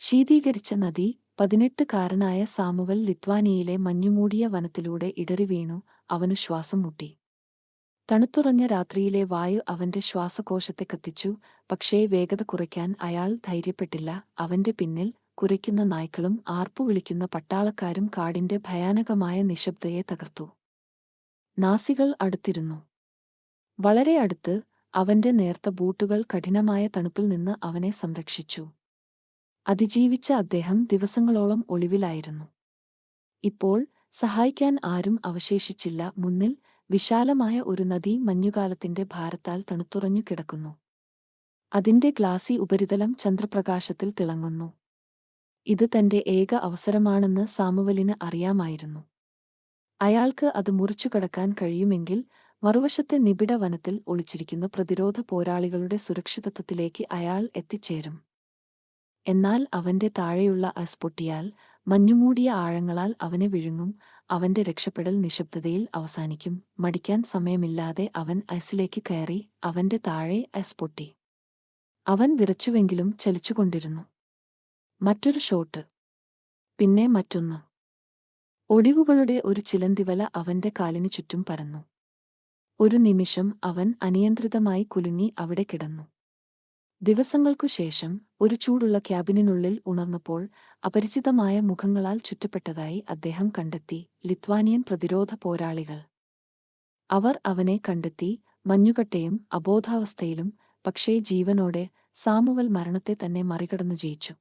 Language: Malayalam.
ശീതീകരിച്ച നദി പതിനെട്ടുകാരനായ സാമുവൽ ലിത്വാനിയയിലെ മഞ്ഞുമൂടിയ വനത്തിലൂടെ ഇടറി വീണു. അവനു ശ്വാസം മുട്ടി. തണുത്തുറഞ്ഞ രാത്രിയിലെ വായു അവന്റെ ശ്വാസകോശത്തെ കത്തിച്ചു. പക്ഷേ വേഗത കുറയ്ക്കാൻ അയാൾ ധൈര്യപ്പെട്ടില്ല. അവന്റെ പിന്നിൽ കുരയ്ക്കുന്ന നായ്ക്കളും ആർപ്പു വിളിക്കുന്ന പട്ടാളക്കാരും കാടിന്റെ ഭയാനകമായ നിശബ്ദയെ തകർത്തു. നാസികൾ അടുത്തിരുന്നു. വളരെ അടുത്ത് അവന്റെ നേർത്ത ബൂട്ടുകൾ കഠിനമായ തണുപ്പിൽ നിന്ന് അവനെ സംരക്ഷിച്ചു. അതിജീവിച്ച അദ്ദേഹം ദിവസങ്ങളോളം ഒളിവിലായിരുന്നു. ഇപ്പോൾ സഹായിക്കാൻ ആരും അവശേഷിച്ചില്ല. മുന്നിൽ വിശാലമായ ഒരു നദി മഞ്ഞുകാലത്തിന്റെ ഭാരത്താൽ തണുത്തുറഞ്ഞു കിടക്കുന്നു. അതിന്റെ ഗ്ലാസി ഉപരിതലം ചന്ദ്രപ്രകാശത്തിൽ തിളങ്ങുന്നു. ഇത് തന്റെ ഏക അവസരമാണെന്ന് സാമുവലിന് അറിയാമായിരുന്നു. അയാൾക്ക് അത് മുറിച്ചു കടക്കാൻ കഴിയുമെങ്കിൽ മറുവശത്തെ നിബിഡ വനത്തിൽ ഒളിച്ചിരിക്കുന്ന പ്രതിരോധ പോരാളികളുടെ സുരക്ഷിതത്വത്തിലേക്ക് അയാൾ എത്തിച്ചേരും. എന്നാൽ അവന്റെ താഴെയുള്ള അസ് പൊട്ടിയാൽ മഞ്ഞുമൂടിയ ആഴങ്ങളാൽ അവനെ വിഴുങ്ങും അവന്റെ രക്ഷപ്പെടൽ നിശബ്ദതയിൽ അവസാനിക്കും. മടിക്കാൻ സമയമില്ലാതെ അവൻ ഐസിലേക്ക് കയറി അവന്റെ താഴെ ഐസ് പൊട്ടി. അവൻ വിറച്ചുവെങ്കിലും ചലിച്ചുകൊണ്ടിരുന്നു. മറ്റൊരു ഷോട്ട്. പിന്നെ മറ്റൊന്ന്. ഒടിവുകളുടെ ഒരു ചിലന്തിവല അവന്റെ കാലിനു ചുറ്റും പരന്നു. ഒരു നിമിഷം അവൻ അനിയന്ത്രിതമായി കുലുങ്ങി അവിടെ കിടന്നു. ദിവസങ്ങൾക്കു ശേഷം ഒരു ചൂടുള്ള ക്യാബിനുള്ളിൽ ഉണർന്നപ്പോൾ അപരിചിതമായ മുഖങ്ങളാൽ ചുറ്റപ്പെട്ടതായി അദ്ദേഹം കണ്ടെത്തി ലിത്വാനിയൻ പ്രതിരോധ പോരാളികൾ. അവർ അവനെ കണ്ടെത്തി മഞ്ഞുകട്ടയും അബോധാവസ്ഥയിലും പക്ഷേ ജീവനോടെ സാമുവൽ മരണത്തെ തന്നെ മറികടന്നു ജയിച്ചു.